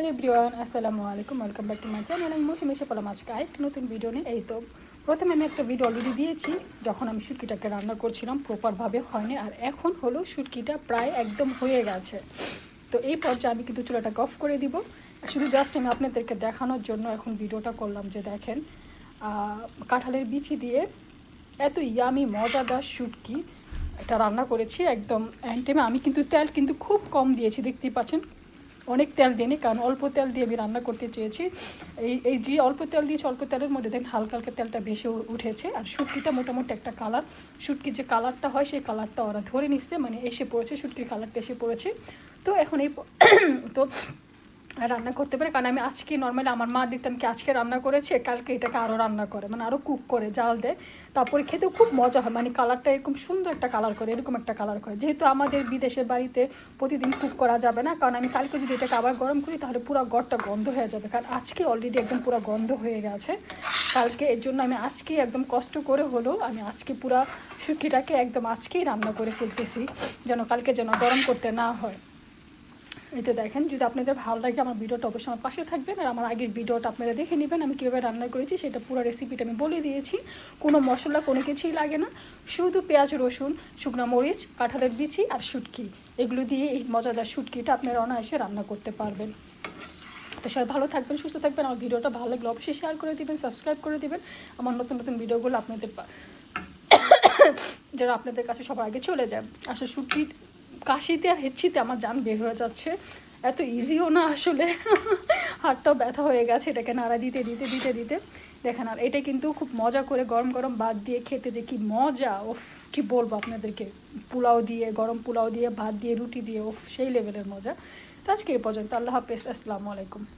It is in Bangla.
হ্যালো ব্রিয়ান আসসালামু আলাইকুম। Welcome back to my channel আমি মৌসুমি এসে পড়লাম আজকে আরেকটা নতুন ভিডিও নিয়ে। এই তো, প্রথমে আমি একটা ভিডিও অলরেডি দিয়েছি, যখন আমি সুটকিটাকে রান্না করছিলাম প্রপারভাবে হয়নি, আর এখন হলো শুটকিটা প্রায় একদম হয়ে গেছে। তো এই পর্যায়ে আমি কিন্তু চুলাটাকে অফ করে দিব। শুধু জাস্ট আমি আপনাদেরকে দেখানোর জন্য এখন ভিডিওটা করলাম যে দেখেন কাঁঠালের বিচি দিয়ে এত ইয়ামি মজাদার সুটকি এটা রান্না করেছি একদম অ্যান্টেমে আমি কিন্তু তেল কিন্তু খুব কম দিয়েছি, দেখতেই পাচ্ছেন। অনেক তেল দিইনি কারণ অল্প তেল দিয়ে আমি রান্না করতে চেয়েছি। এই এই যে অল্প তেল দিয়েছি, অল্প তেলের মধ্যে দেখেন হালকা হালকা তেলটা বেশি উঠেছে। আর শুটকিটা মোটামুটি একটা কালার শুটকির যে কালারটা হয়, সেই কালারটা ওরা ধরে নিচ্ছে মানে এসে পড়েছে, শুটকির কালারটা এসে পড়েছে। তো এখন এই তো রান্না করতে পারে, কারণ আমি আজকে নর্মালি আমার মা দেখতাম কি আজকে রান্না করেছে? কালকে এটাকে আরও রান্না করে মানে আরও কুক করে, জাল দেয়। তারপরে খেতেও খুব মজা হয় মানে কালারটা এরকম সুন্দর একটা কালার করে, এরকম একটা কালার করে। যেহেতু আমাদের বিদেশের বাড়িতে প্রতিদিন কুক করা যাবে না, কারণ আমি কালকে যদি এটাকে আবার গরম করি, তাহলে পুরো গড়টা গন্ধ হয়ে যাবে। কারণ আজকে অলরেডি একদম পুরো গন্ধ হয়ে গেছে। কালকে এর জন্য আমি আজকে একদম কষ্ট করে হলেও আমি আজকে পুরো শুটকিটাকে একদম আজকেই রান্না করে ফেলতেছি, যেন কালকে যেন গরম করতে না হয়। এই তো দেখেন, যদি আপনাদের ভালো লাগে আমার ভিডিওটা অবশ্যই আমার পাশে থাকবেন আর আমার আগের ভিডিওটা আপনারা দেখে নেবেন। আমি কীভাবে রান্না করেছি সেটা পুরো রেসিপিটা আমি বলে দিয়েছি। কোনো মশলা, কোনো কিছুই লাগে না। শুধু পেঁয়াজ, রসুন, শুকনো মরিচ, কাঁঠালের বিচি আর শুটকি। এগুলো দিয়ে এই মজাদার শুটকিটা আপনারা অনায়াসে রান্না করতে পারবেন। তো সবাই ভালো থাকবেন, সুস্থ থাকবেন। আমার ভিডিওটা ভালো লাগলে অবশ্যই শেয়ার করে দিবেন সাবস্ক্রাইব করে দিবেন। আমার নতুন নতুন ভিডিওগুলো আপনাদের যারা আপনাদের কাছে সবার আগে চলে যায়, আসলে শুটকি কাশিতে আর হেচ্ছিতে আমার যান বের হয়ে যাচ্ছে। এত ইজিও না আসলে। হাতটাও ব্যথা হয়ে গেছে এটাকে নাড়া দিতে দিতে দিতে দিতে। দেখেন আর এটা কিন্তু খুব মজা করে গরম গরম ভাত দিয়ে খেতে যে কি মজা। ওফ কি বলব আপনাদেরকে? পোলাও দিয়ে, গরম পোলাও দিয়ে, ভাত দিয়ে, রুটি দিয়ে ওফ সেই লেভেলের মজা। তো আজকে এই পর্যন্ত। আল্লাহ হাফেজ। আসসালামু আলাইকুম।